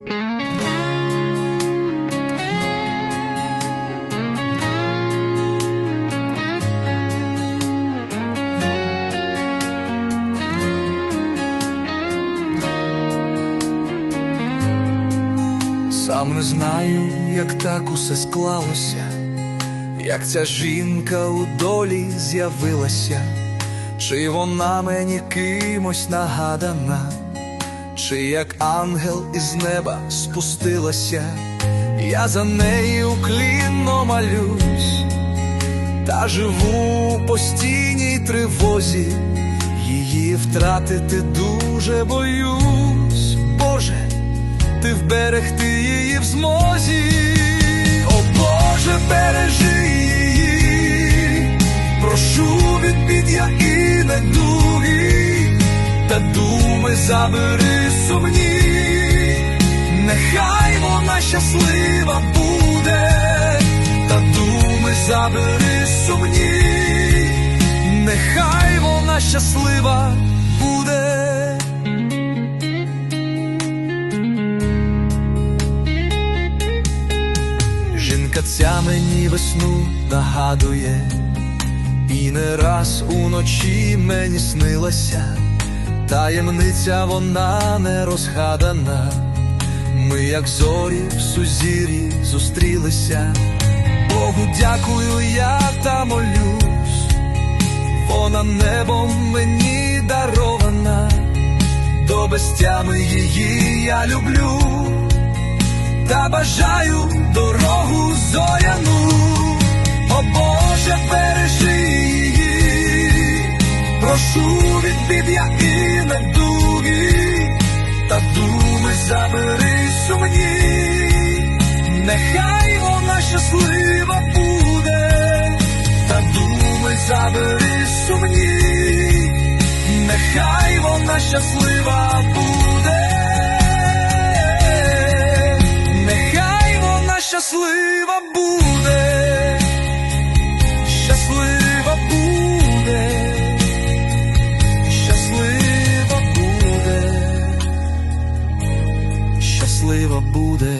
Сам не знаю, як так усе склалося, як ця жінка у долі з'явилася, чи вона мені кимось нагадана, чи як ангел із неба спустилася, я за нею клінно малюсь, та живу у постійній тривозі, її втратити дуже боюсь, Боже ти вберегти її в змозі, о Боже, бережи її, прошу від бід і недуги, та думи забери сумні, нехай вона щаслива буде, та думи забери сумні, нехай вона щаслива буде. Жінка ця мені весну нагадує, і не раз уночі мені снилася, таємниця вона не розгадана. Ми, як зорі в сузір'ї зустрілися. Богу дякую, я та молюсь, вона небом мені дарована, до безтями її я люблю та бажаю дорогу зоряну, прошу від бід я і недуги, та думи забери сумні, нехай вона щаслива буде, та думи забери сумні, нехай вона щаслива щаслива буде.